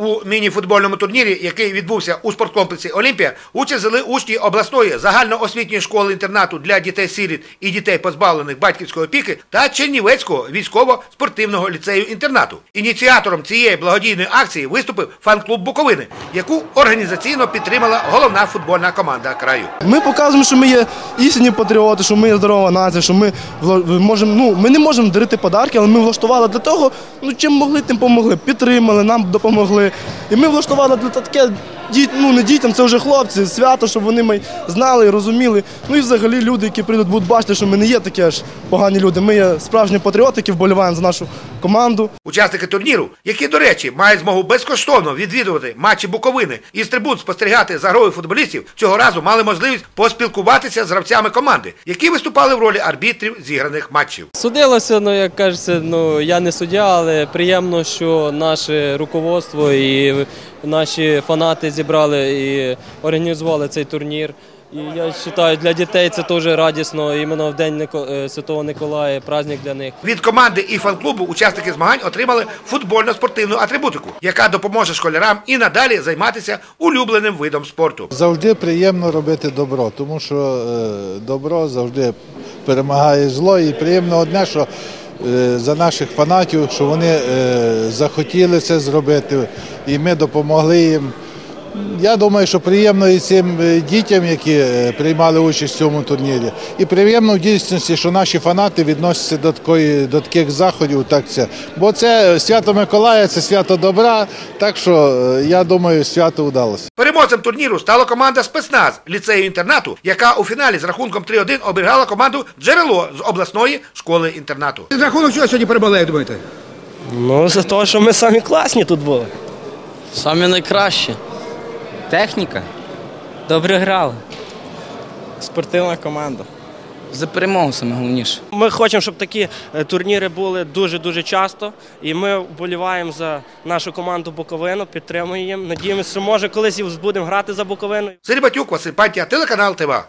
У міні-футбольному турнірі, який відбувся у спорткомплексі Олімпія, участь взяли учні обласної загальноосвітньої школи-інтернату для дітей-сиріт і дітей, позбавлених батьківської опіки, та Чернівецького військово-спортивного ліцею-інтернату. Ініціатором цієї благодійної акції виступив фан-клуб Буковини, яку організаційно підтримала головна футбольна команда краю. Ми показуємо, що ми є істинні патріоти, що ми є здорова нація, що ми можемо. Ну ми не можемо дарити подарки, але ми влаштували для того, ну чим могли, тим помогли. Підтримали, нам допомогли. І ми влаштували таке ну не дітям, це вже хлопці, свято, щоб вони ми знали і розуміли. Ну і взагалі люди, які прийдуть, будуть бачити, що ми не є такі аж погані люди. Ми є справжні патріоти, які вболіваємо за нашу команду. Учасники турніру, які, до речі, мають змогу безкоштовно відвідувати матчі Буковини і з трибун спостерігати за грою футболістів, цього разу мали можливість поспілкуватися з гравцями команди, які виступали в ролі арбітрів зіграних матчів. Судилося, ну як кажеться, ну я не суддя, але приємно, що наше руководство і наші фанати зібрали і організували цей турнір. І я вважаю, для дітей це теж радісно, іменно в день е, Святого Николая, праздник для них. Від команди і фан-клубу учасники змагань отримали футбольно-спортивну атрибутику, яка допоможе школярам і надалі займатися улюбленим видом спорту. Завжди приємно робити добро, тому що е, добро завжди перемагає зло. І приємно одне, що е, за наших фанатів, що вони захотіли це зробити, і ми допомогли їм. Я думаю, що приємно і цим е, дітям, які е, приймали участь в цьому турнірі. І приємно в дійсності, що наші фанати відносяться до такої до таких заходів. Так це. Бо це свято Миколая, це свято добра. Так що е, я думаю, свято вдалося. Переможцем турніру стала команда спецназ ліцею інтернату, яка у фіналі з рахунком 3-1 обіграла команду Джерело з обласної школи інтернату. За рахунок чого сьогодні перемогли, як думаєте? Ну, за те, що ми самі класні тут були. Самі найкращі. Техніка. Добре грали. Спортивна команда. За перемогу саме головніше. Ми хочемо, щоб такі е, турніри були дуже-дуже часто. І ми вболіваємо за нашу команду Буковину, підтримуємо їм. Надіємося, що може колись і будемо грати за Буковину. Сергій Батюк, Василь Пантія, телеканал ТВА.